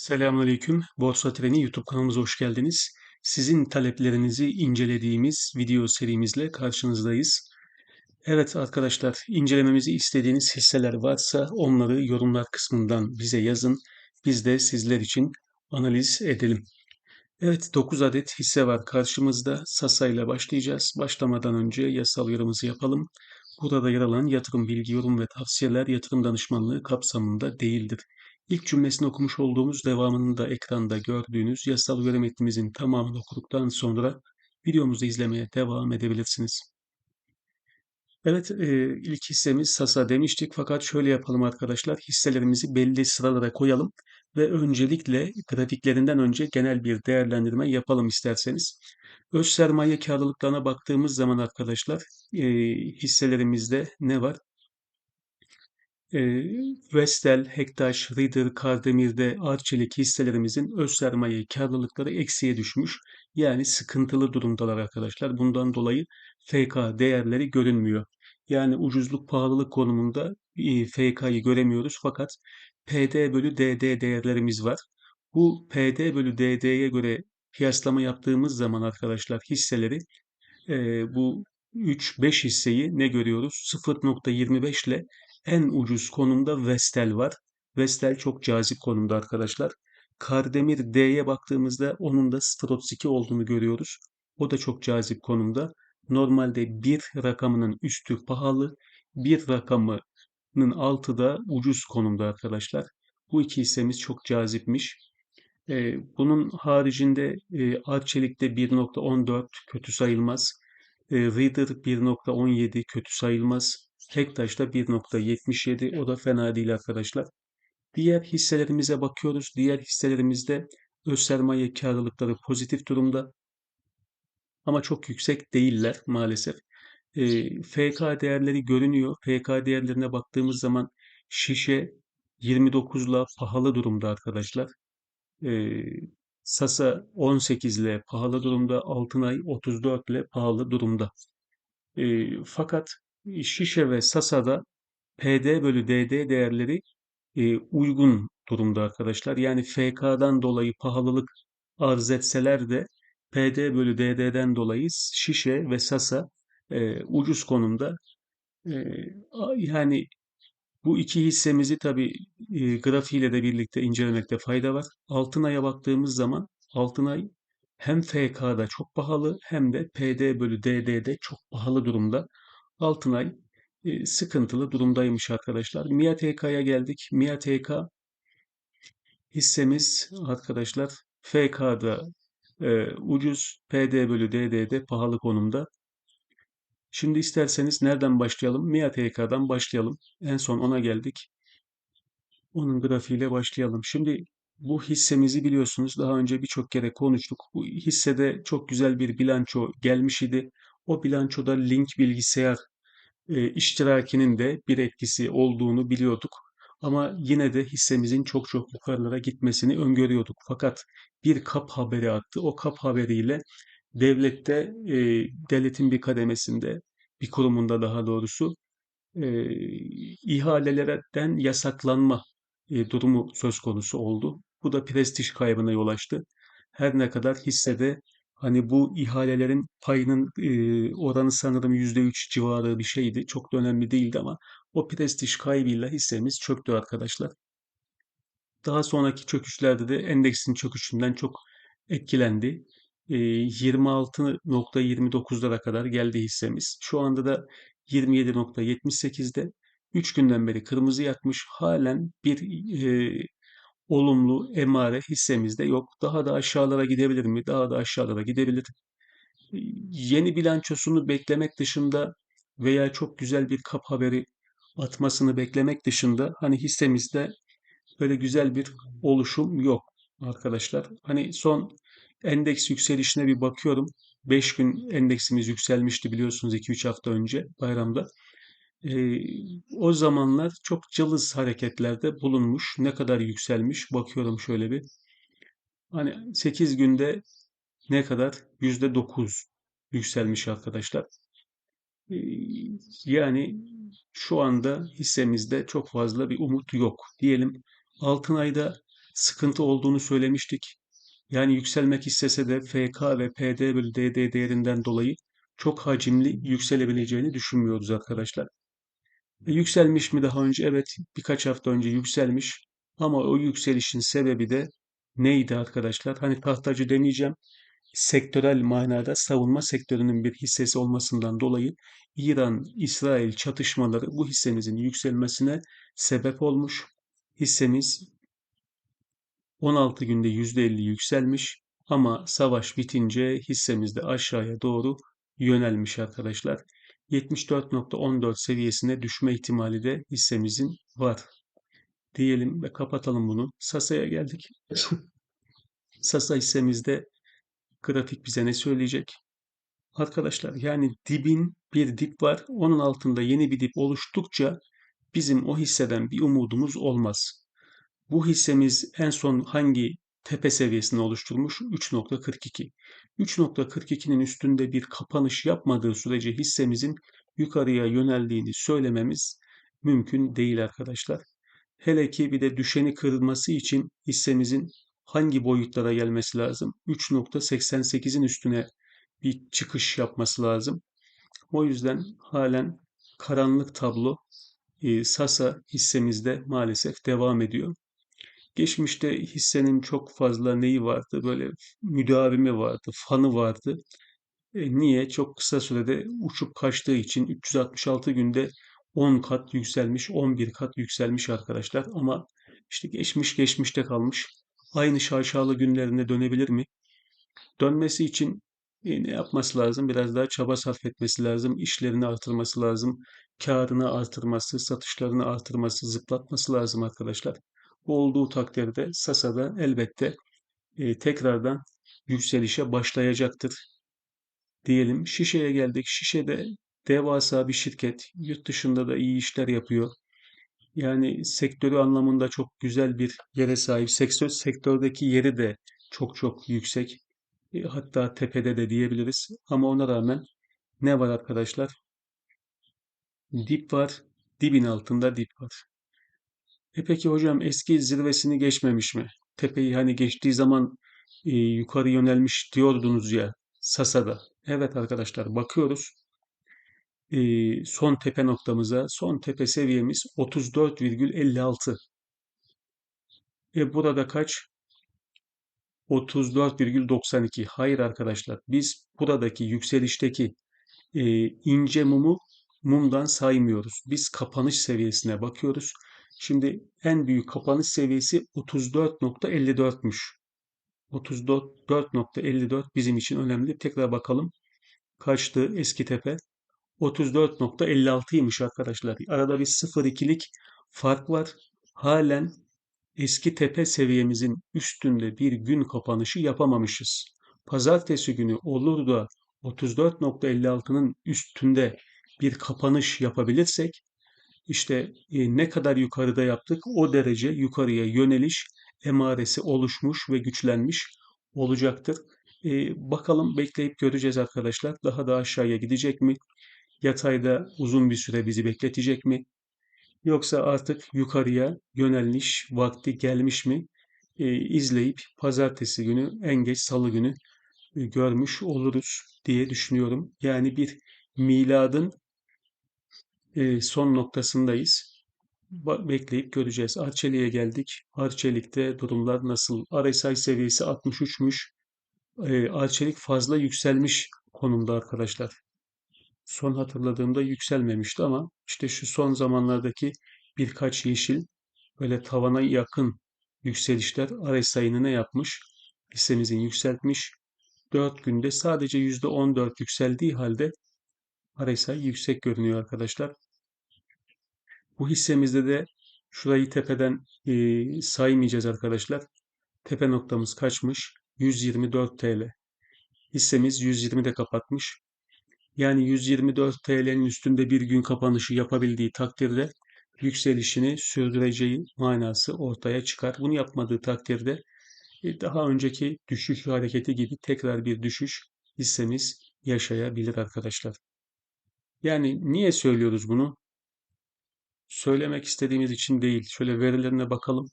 Selamünaleyküm. Borsa Treni YouTube kanalımıza hoş geldiniz. Sizin taleplerinizi incelediğimiz video serimizle karşınızdayız. Evet arkadaşlar, incelememizi istediğiniz hisseler varsa onları yorumlar kısmından bize yazın. Biz de sizler için analiz edelim. Evet 9 adet hisse var karşımızda. Sasa ile başlayacağız. Başlamadan önce yasal uyarımızı yapalım. Burada yer alan yatırım bilgi, yorum ve tavsiyeler yatırım danışmanlığı kapsamında değildir. İlk cümlesini okumuş olduğumuz devamını da ekranda gördüğünüz yasal uyarı metnimizin tamamını okuduktan sonra videomuzu izlemeye devam edebilirsiniz. Evet, e, ilk hissemiz Sasa demiştik fakat şöyle yapalım arkadaşlar. Hisselerimizi belli sıralara koyalım ve öncelikle grafiklerinden önce genel bir değerlendirme yapalım isterseniz. Öz sermaye karlılıklarına baktığımız zaman arkadaşlar e, hisselerimizde ne var? E, Vestel, Hektaş, Reader, Kardemir'de Arçelik hisselerimizin öz sermaye karlılıkları eksiye düşmüş. Yani sıkıntılı durumdalar arkadaşlar. Bundan dolayı FK değerleri görünmüyor. Yani ucuzluk pahalılık konumunda e, FK'yı göremiyoruz fakat PD bölü DD değerlerimiz var. Bu PD bölü DD'ye göre kıyaslama yaptığımız zaman arkadaşlar hisseleri e, bu 3-5 hisseyi ne görüyoruz? 0.25 ile en ucuz konumda Vestel var. Vestel çok cazip konumda arkadaşlar. Kardemir D'ye baktığımızda onun da 0.32 olduğunu görüyoruz. O da çok cazip konumda. Normalde bir rakamının üstü pahalı, bir rakamının altı da ucuz konumda arkadaşlar. Bu iki hissemiz çok cazipmiş. Ee, bunun haricinde e, Arçelik'te 1.14 kötü sayılmaz. E, Reader 1.17 kötü sayılmaz. Tektaş'ta 1.77 o da fena değil arkadaşlar. Diğer hisselerimize bakıyoruz. Diğer hisselerimizde öz sermaye karlılıkları pozitif durumda. Ama çok yüksek değiller maalesef. E, FK değerleri görünüyor. FK değerlerine baktığımız zaman şişe 29'la pahalı durumda arkadaşlar. E, Sasa 18 ile pahalı durumda. Altınay 34 ile pahalı durumda. E, fakat Şişe ve Sasa'da PD bölü DD değerleri e, uygun durumda arkadaşlar. Yani FK'dan dolayı pahalılık arz etseler de PD bölü DD'den dolayı Şişe ve Sasa e, ucuz konumda. E, yani bu iki hissemizi tabii e, grafiğiyle de birlikte incelemekte fayda var. Altınay'a baktığımız zaman Altınay hem FK'da çok pahalı hem de PD bölü DD'de çok pahalı durumda. Altınay e, sıkıntılı durumdaymış arkadaşlar. MIA TK'ya geldik. MIA TK hissemiz arkadaşlar FK'da e, ucuz, PD bölü DD'de pahalı konumda. Şimdi isterseniz nereden başlayalım? MIA TK'dan başlayalım. En son ona geldik. Onun grafiğiyle başlayalım. Şimdi bu hissemizi biliyorsunuz daha önce birçok kere konuştuk. Bu hissede çok güzel bir bilanço gelmiş idi. O bilançoda Link bilgisayar e, iştirakinin de bir etkisi olduğunu biliyorduk. Ama yine de hissemizin çok çok yukarılara gitmesini öngörüyorduk. Fakat bir kap haberi attı. O kap haberiyle devlette, e, devletin bir kademesinde, bir kurumunda daha doğrusu e, ihalelerden yasaklanma e, durumu söz konusu oldu. Bu da prestij kaybına yol açtı. Her ne kadar hissede hani bu ihalelerin payının e, oranı sanırım %3 civarı bir şeydi. Çok da önemli değildi ama o prestij kaybıyla hissemiz çöktü arkadaşlar. Daha sonraki çöküşlerde de endeksin çöküşünden çok etkilendi. 26.29'lara kadar geldi hissemiz. Şu anda da 27.78'de 3 günden beri kırmızı yakmış. Halen bir e, olumlu emare hissemizde yok. Daha da aşağılara gidebilir mi? Daha da aşağılara gidebilir. Yeni bilançosunu beklemek dışında veya çok güzel bir kap haberi atmasını beklemek dışında hani hissemizde böyle güzel bir oluşum yok arkadaşlar. Hani son endeks yükselişine bir bakıyorum. 5 gün endeksimiz yükselmişti biliyorsunuz 2-3 hafta önce bayramda. Ee, o zamanlar çok cılız hareketlerde bulunmuş. Ne kadar yükselmiş bakıyorum şöyle bir. Hani 8 günde ne kadar? %9 yükselmiş arkadaşlar. Ee, yani şu anda hissemizde çok fazla bir umut yok. Diyelim altın ayda sıkıntı olduğunu söylemiştik. Yani yükselmek istese de FK ve PD bölü DD değerinden dolayı çok hacimli yükselebileceğini düşünmüyoruz arkadaşlar. Yükselmiş mi daha önce? Evet, birkaç hafta önce yükselmiş. Ama o yükselişin sebebi de neydi arkadaşlar? Hani tahtacı demeyeceğim. Sektörel manada savunma sektörünün bir hissesi olmasından dolayı İran-İsrail çatışmaları bu hissemizin yükselmesine sebep olmuş. Hissemiz 16 günde %50 yükselmiş ama savaş bitince hissemiz de aşağıya doğru yönelmiş arkadaşlar. 74.14 seviyesine düşme ihtimali de hissemizin var. Diyelim ve kapatalım bunu. Sasa'ya geldik. Sasa hissemizde grafik bize ne söyleyecek? Arkadaşlar yani dibin bir dip var. Onun altında yeni bir dip oluştukça bizim o hisseden bir umudumuz olmaz. Bu hissemiz en son hangi tepe seviyesini oluşturmuş? 3.42. 3.42'nin üstünde bir kapanış yapmadığı sürece hissemizin yukarıya yöneldiğini söylememiz mümkün değil arkadaşlar. Hele ki bir de düşeni kırılması için hissemizin hangi boyutlara gelmesi lazım? 3.88'in üstüne bir çıkış yapması lazım. O yüzden halen karanlık tablo e, Sasa hissemizde maalesef devam ediyor. Geçmişte hissenin çok fazla neyi vardı? Böyle müdavimi vardı, fanı vardı. E, niye? Çok kısa sürede uçup kaçtığı için 366 günde 10 kat yükselmiş, 11 kat yükselmiş arkadaşlar. Ama işte geçmiş geçmişte kalmış. Aynı şaşalı günlerine dönebilir mi? Dönmesi için e, ne yapması lazım? Biraz daha çaba sarf etmesi lazım. işlerini artırması lazım. Karını artırması, satışlarını artırması, zıplatması lazım arkadaşlar. Olduğu takdirde Sasa'da elbette e, tekrardan yükselişe başlayacaktır. Diyelim Şişe'ye geldik. Şişe'de devasa bir şirket. Yurt dışında da iyi işler yapıyor. Yani sektörü anlamında çok güzel bir yere sahip. Sektör, sektördeki yeri de çok çok yüksek. E, hatta tepede de diyebiliriz. Ama ona rağmen ne var arkadaşlar? Dip var. Dibin altında dip var. E peki hocam eski zirvesini geçmemiş mi? Tepeyi hani geçtiği zaman e, yukarı yönelmiş diyordunuz ya Sasa'da. Evet arkadaşlar bakıyoruz. E, son tepe noktamıza, son tepe seviyemiz 34,56. E burada kaç? 34,92. Hayır arkadaşlar biz buradaki yükselişteki e, ince mumu mumdan saymıyoruz. Biz kapanış seviyesine bakıyoruz. Şimdi en büyük kapanış seviyesi 34.54'müş. 34.54 bizim için önemli. Tekrar bakalım. Kaçtı eski tepe? 34.56'ymış arkadaşlar. Arada bir 0.2'lik fark var. Halen eski tepe seviyemizin üstünde bir gün kapanışı yapamamışız. Pazartesi günü olur da 34.56'nın üstünde bir kapanış yapabilirsek işte e, ne kadar yukarıda yaptık o derece yukarıya yöneliş emaresi oluşmuş ve güçlenmiş olacaktır. E, bakalım bekleyip göreceğiz arkadaşlar. Daha da aşağıya gidecek mi? Yatayda uzun bir süre bizi bekletecek mi? Yoksa artık yukarıya yöneliş vakti gelmiş mi? E, izleyip pazartesi günü en geç salı günü e, görmüş oluruz diye düşünüyorum. Yani bir miladın e, son noktasındayız. Ba- bekleyip göreceğiz. Arçelik'e geldik. Arçelik'te durumlar nasıl? RSI seviyesi 63'müş. E, Arçelik fazla yükselmiş konumda arkadaşlar. Son hatırladığımda yükselmemişti ama işte şu son zamanlardaki birkaç yeşil böyle tavana yakın yükselişler RSI'ını ne yapmış? Hissemizin yükseltmiş. 4 günde sadece %14 yükseldiği halde RSI yüksek görünüyor arkadaşlar. Bu hissemizde de şurayı tepeden e, saymayacağız arkadaşlar. Tepe noktamız kaçmış? 124 TL. Hissemiz 120'de kapatmış. Yani 124 TL'nin üstünde bir gün kapanışı yapabildiği takdirde yükselişini sürdüreceği manası ortaya çıkar. Bunu yapmadığı takdirde e, daha önceki düşüş hareketi gibi tekrar bir düşüş hissemiz yaşayabilir arkadaşlar. Yani niye söylüyoruz bunu? Söylemek istediğimiz için değil. Şöyle verilerine bakalım.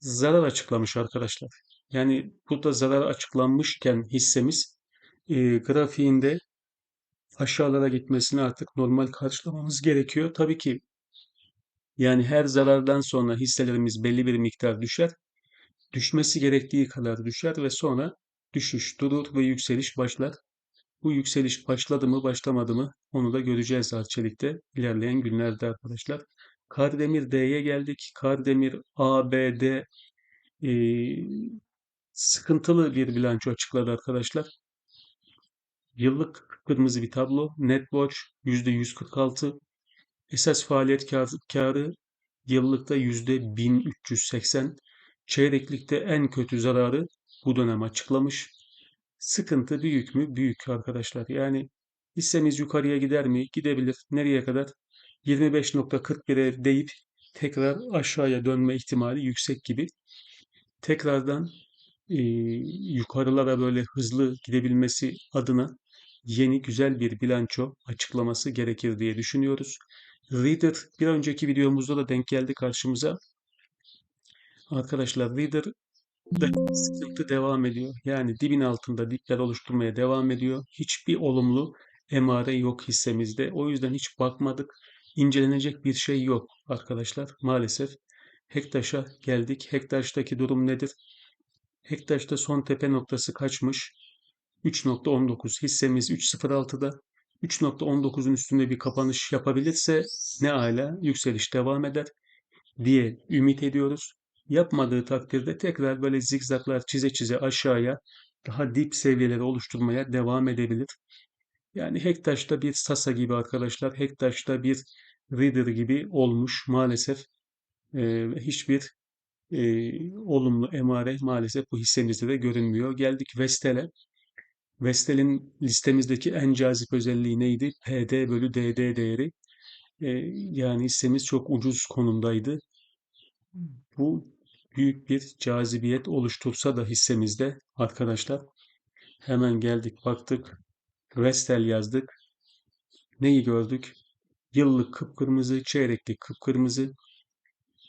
zarar açıklamış arkadaşlar. Yani burada zarar açıklanmışken hissemiz e, grafiğinde aşağılara gitmesini artık normal karşılamamız gerekiyor. Tabii ki yani her zarardan sonra hisselerimiz belli bir miktar düşer. Düşmesi gerektiği kadar düşer ve sonra düşüş durur ve yükseliş başlar. Bu yükseliş başladı mı başlamadı mı onu da göreceğiz Arçelik'te ilerleyen günlerde arkadaşlar. Kardemir D'ye geldik. Kardemir A, B, D e, sıkıntılı bir bilanço açıkladı arkadaşlar. Yıllık kırmızı bir tablo. Net borç %146. Esas faaliyet karı yıllıkta %1380. Çeyreklikte en kötü zararı bu dönem açıklamış. Sıkıntı büyük mü? Büyük arkadaşlar. Yani hissemiz yukarıya gider mi? Gidebilir. Nereye kadar? 25.41'e deyip tekrar aşağıya dönme ihtimali yüksek gibi. Tekrardan e, yukarılara böyle hızlı gidebilmesi adına yeni güzel bir bilanço açıklaması gerekir diye düşünüyoruz. Reader bir önceki videomuzda da denk geldi karşımıza. Arkadaşlar Reader sıkıntı devam ediyor. Yani dibin altında dipler oluşturmaya devam ediyor. Hiçbir olumlu emare yok hissemizde. O yüzden hiç bakmadık. İncelenecek bir şey yok arkadaşlar maalesef. Hektaş'a geldik. Hektaş'taki durum nedir? Hektaş'ta son tepe noktası kaçmış? 3.19 hissemiz 3.06'da 3.19'un üstünde bir kapanış yapabilirse ne ala yükseliş devam eder diye ümit ediyoruz. Yapmadığı takdirde tekrar böyle zigzaklar çize çize aşağıya daha dip seviyeleri oluşturmaya devam edebilir. Yani Hektaş'ta bir Sasa gibi arkadaşlar, Hektaş'ta bir Reader gibi olmuş maalesef. Ee, hiçbir e, olumlu emare maalesef bu hissemizde de görünmüyor. Geldik Vestel'e. Vestel'in listemizdeki en cazip özelliği neydi? PD bölü DD değeri. Ee, yani hissemiz çok ucuz konumdaydı. Bu büyük bir cazibiyet oluştursa da hissemizde arkadaşlar hemen geldik baktık Vestel yazdık. Neyi gördük? Yıllık kıpkırmızı, çeyreklik kıpkırmızı.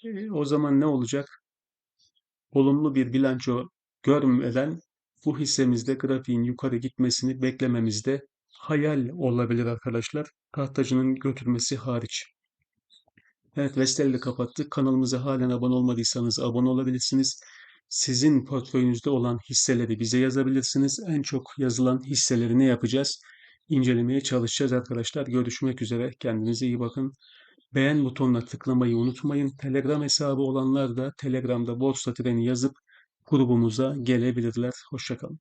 E, o zaman ne olacak? Olumlu bir bilanço görmeden bu hissemizde grafiğin yukarı gitmesini beklememizde hayal olabilir arkadaşlar. Tahtacının götürmesi hariç. Evet Vestel'i kapattık. Kanalımıza halen abone olmadıysanız abone olabilirsiniz. Sizin portföyünüzde olan hisseleri bize yazabilirsiniz. En çok yazılan hisseleri ne yapacağız? İncelemeye çalışacağız arkadaşlar. Görüşmek üzere. Kendinize iyi bakın. Beğen butonuna tıklamayı unutmayın. Telegram hesabı olanlar da Telegram'da borsa treni yazıp grubumuza gelebilirler. Hoşçakalın.